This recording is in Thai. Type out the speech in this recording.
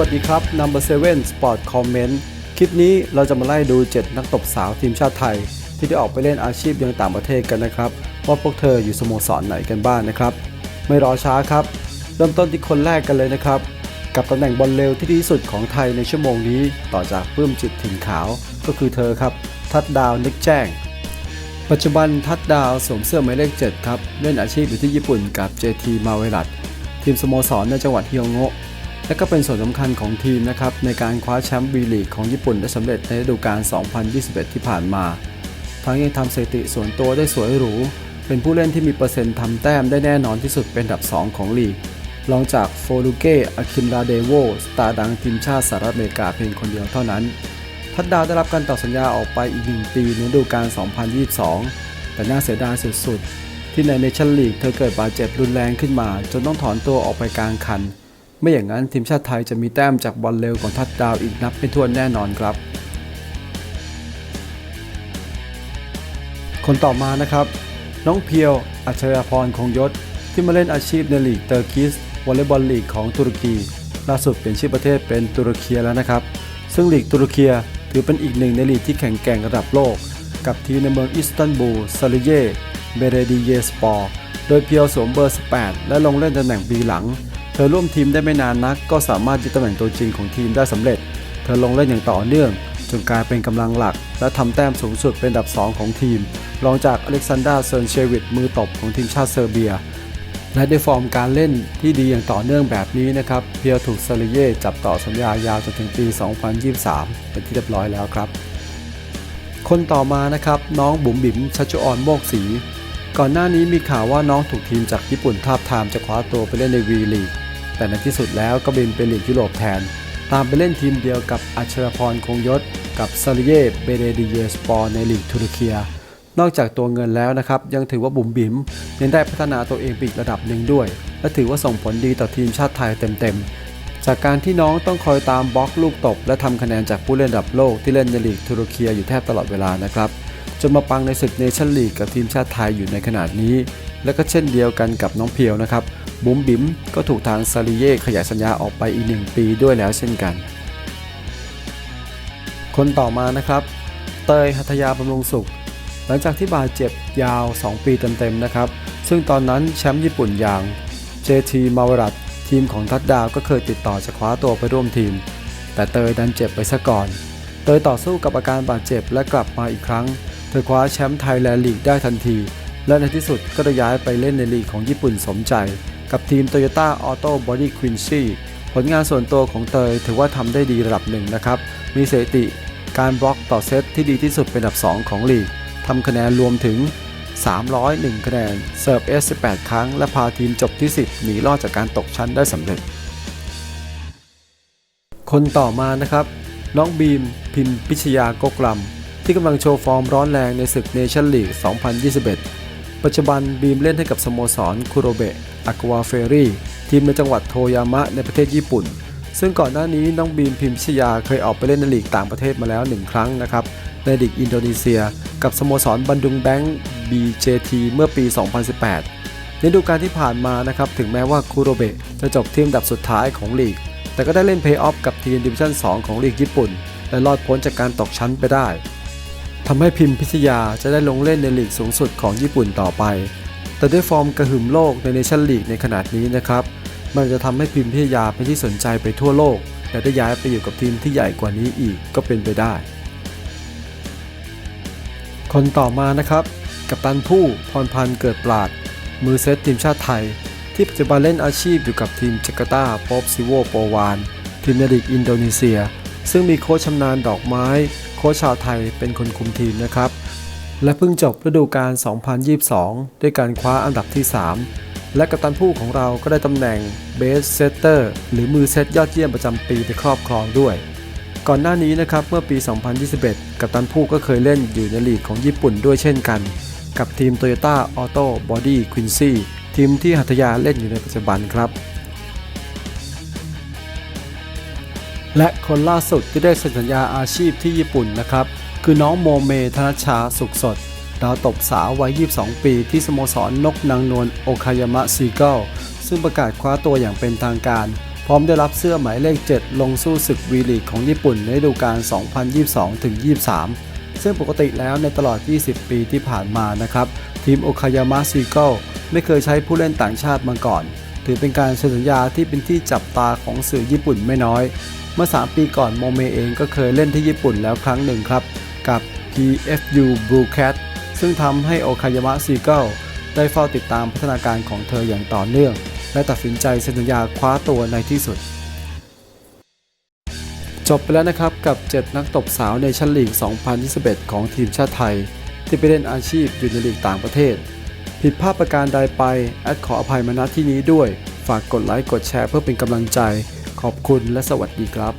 วัสดีครับ Number 7 Sport Comment คลิปนี้เราจะมาไล่ดู 7 นักตบสาวทีมชาติไทย ที่ได้ออกไปเล่นอาชีพยังต่างประเทศกันนะครับ ว่าพวกเธออยู่สโมสรไหนกันบ้างนะครับ ไม่รอช้าครับ เริ่มต้นที่คนแรกกันเลยนะครับ กับตำแหน่งบอลเร็วที่ดีที่สุดของไทยในชั่วโมงนี้ ต่อจากปลื้มจิตถิ่นขาวก็คือเธอครับ ทัดดาวนึกแจ้ง ปัจจุบันทัดดาวสวมเสื้อหมายเลข7ครับเล่นอาชีพอยู่ที่ญี่ปุ่นกับ JT มาเวลัดทีมสโมสรในจังหวัดฮิโอโงะ และก็เป็นส่วนสำคัญของทีมนะครับในการคว้าแชมป์วีลีกของญี่ปุ่นได้สำเร็จในฤดูกาล 2021 ที่ผ่านมา ทั้งยังทำสถิติส่วนตัวได้สวยหรู เป็นผู้เล่นที่มีเปอร์เซ็นต์ทำแต้มได้แน่นอนที่สุดเป็นอันดับ 2 ของลีกรองจากโฟลูเกอาคิมราเดโวสตาร์ดังทีมชาติสหรัฐอเมริกาเพียงคนเดียวเท่านั้น ทัดดาวได้รับการต่อสัญญาออกไปอีก 1 ปีในฤดูกาล 2022 แต่น่าเสียดายสุดๆ ที่ในเนชั่นลีกเธอเกิดบาดเจ็บรุนแรงขึ้นมา จนต้องถอนตัวออกไปกลางคัน ไม่อย่างนั้นทีมชาติไทยจะมีแต้มจากบอลเร็วของทัดดาวอีกนับไม่ถ้วนแน่นอนครับ คนต่อมานะครับ น้องเพียว อัจฉริยพรคงยศ ที่มาเล่นอาชีพในลีกเตอร์กิสวอลเลย์บอลลีกของตุรกีล่าสุดเปลี่ยนชื่อประเทศเป็นตุรเคียแล้วนะครับ ซึ่งลีกตุรเคียถือเป็นอีกหนึ่งในลีกที่แข่งแกร่งระดับโลก กับทีมในเมืองอิสตันบูลซาลิเยเบเรดีเยสปอร์ โดยเพียวสวมเบอร์ 18 และลงเล่นตำแหน่งบีหลัง เธอร่วมทีมได้ไม่นานนัก ก็สามารถยึดตำแหน่งตัวจริงของทีมได้สำเร็จ เธอลงเล่นอย่างต่อเนื่อง จนกลายเป็นกำลังหลัก และทำแต้มสูงสุดเป็นอันดับ 2 ของทีม รองจากอเล็กซานดราเซนเชวิตมือตบของทีมชาติเซอร์เบีย และได้ฟอร์มการเล่นที่ดีอย่างต่อเนื่องแบบนี้นะครับ เพียวถูกซาลิเย่จับต่อสัญญายาวจนถึงปี 2023 เป็นที่เรียบร้อยแล้วครับ คนต่อมานะครับน้องบุ๋มบิ๋มชัชออนโมกศรีก่อนหน้านี้มีข่าวว่าน้องถูกทีมจากญี่ปุ่นทาบทามจะคว้าตัวไปเล่นในวีลีก แต่ในที่สุดแล้วก็บินไปลีกยุโรปแทน ตามไปเล่นทีมเดียวกับอัชรพรคงยศ กับซาลิเย่เบเรดิเยสปอร์ในลีกตุรเคีนอกจากตัวเงินแล้วนะครับ ยังถือว่าบุ๋มบิ๋มยังได้พัฒนาตัวเองไปอีกระดับหนึ่งด้วย และถือว่าส่งผลดีต่อทีมชาติไทยเต็มๆ จากการที่น้องต้องคอยตามบล็อกลูกตบ และทำคะแนนจากผู้เล่นระดับโลกที่เล่นในลีกตุรเคีอยู่แทบตลอดเวลานะครับจนมาปังในศึกเนชั่นลีกกับทีมชาติไทยอยู่ในขนาดนี้ และก็เช่นเดียวกันกับน้องเพียวนะครับ บุ๋มบิ๋มก็ถูกทางซาลิเย่ขยายสัญญาออกไปอีกหนึ่งปีด้วยแล้วเช่นกัน คนต่อมานะครับ เตยหัตยาบำรุงสุข หลังจากที่บาดเจ็บยาว 2 ปีเต็มๆนะครับ ซึ่งตอนนั้นแชมป์ญี่ปุ่นอย่าง JT มาวรัตทีมของทัดดาวก็เคยติดต่อจะคว้าตัวไปร่วมทีม แต่เตยดันเจ็บไปซะก่อน เตยต่อสู้กับอาการบาดเจ็บและกลับมาอีกครั้ง เธอคว้าแชมป์ไทยแลนด์ลีกได้ทันที และในที่สุดก็ได้ย้ายไปเล่นในลีกของญี่ปุ่นสมใจ กับทีม Toyota Auto Body Quincy ผลงานส่วนตัวของเตยถือว่าทำได้ดีระดับหนึ่งนะครับ มีสถิติการบล็อกต่อเซตที่ดีที่สุดเป็นอันดับ 2 ของลีกทำคะแนนรวมถึง 301 คะแนนเสิร์ฟ S18 ครั้ง และพาทีมจบที่ 10 หนีรอดจากการตกชั้นได้สำเร็จ คนต่อมานะครับ น้องบีม พิมพิชยากกลำที่กำลังโชว์ฟอร์มร้อนแรงในศึกเนชั่นลีก 2021 ปัจจุบันบีมเล่นให้กับสโมสรคุโรเบะอากวาเฟรี่ทีมในจังหวัดโทยามะในประเทศญี่ปุ่น ซึ่งก่อนหน้านี้น้องบีมพิมพิชยาเคยออกไปเล่นในลีกต่างประเทศมาแล้วหนึ่งครั้งนะครับในลีกอินโดนีเซีย กับสโมสรบันดุงแบงค์ BJT เมื่อปี 2018 ในฤดูกาลที่ผ่านมานะครับถึงแม้ว่าคุโรเบะจะจบทีมดับสุดท้ายของลีก แต่ก็ได้เล่นเพย์ออฟกับทีมดิวิชั่น 2 ของลีกญี่ปุ่น และรอดพ้นจากการตกชั้นไปได้ ทำให้พิมพิชยาจะได้ลงเล่นในลีกสูงสุดของญี่ปุ่นต่อไป แต่ด้วยฟอร์มกระหึ่มโลกในเนชั่นลีกในขนาดนี้นะครับ มันจะทำให้พิมพิชยาเป็นที่สนใจไปทั่วโลก และได้ย้ายไปอยู่กับทีมที่ใหญ่กว่านี้อีกก็เป็นไปได้ คนต่อมานะครับ กัปตันผู้พรพันธ์เกิดปราด มือเซตทีมชาติไทย ที่ปัจจุบันเล่นอาชีพอยู่กับทีมจาการ์ตาป๊อปซิโวโปวานทีมในลีกอินโดนีเซีย ซึ่งมีโค้ชชำนาญดอกไม้ ค้ชชาวไทยเป็นคนคุมทีมนะครับ และเพิ่งจบฤดูกาล 2022 ด้วยการคว้าอันดับที่ 3 และกัปตันผู้ของเราก็ได้ตำแหน่งเบสเซตเตอร์หรือมือเซตยอดเยี่ยมประจำปีไปครอบครองด้วย ก่อนหน้านี้นะครับเมื่อปี 2021 กัปตันผู้ก็เคยเล่นอยู่ในลีกของญี่ปุ่นด้วยเช่นกัน กับทีม Toyota Auto Body Quincy ทีมที่หัตถยาเล่นอยู่ในปัจจุบันครับ และคนล่าสุดที่ได้เซ็นสัญญาอาชีพที่ญี่ปุ่นนะครับ คือน้องโมเมธนชชาสุขสดดาวตบสาววัย 22 ปี ที่สโมสรนนกนางนวลโอคายามะซีเกิลซึ่งประกาศคว้าตัวอย่างเป็นทางการ พร้อมได้รับเสื้อหมายเลข 7 ลงสู้ศึกวีลีกของญี่ปุ่นในฤดูกาล 2022-23 ซึ่งปกติแล้วในตลอด 20 ปีที่ผ่านมานะครับ ทีมโอคายามะซีเกิลไม่เคยใช้ผู้เล่นต่างชาติมาก่อน ถือเป็นการเซ็นสัญญาที่เป็นที่จับตาของสื่อญี่ปุ่นไม่น้อย เมื่อ 3 ปีก่อนโมเมเองก็เคยเล่นที่ญี่ปุ่นแล้วครั้งหนึ่งครับ กับ PFU Blue Cat ซึ่งทำให้โอคายามะซีเกิลได้เฝ้าติดตามพัฒนาการของเธออย่างต่อเนื่อง และตัดสินใจเซ็นสัญญาคว้าตัวในที่สุด จบไปแล้วนะครับกับ 7 นักตบสาวในชั้นลีก 2021 ของทีมชาติไทย ที่ไปเล่นอาชีพอยู่ในลีกต่างประเทศ ผิดพลาดประการใดไป แอดขออภัยมาณที่นี้ด้วย ฝากกดไลค์กดแชร์เพื่อเป็นกำลังใจ ขอบคุณและสวัสดีครับ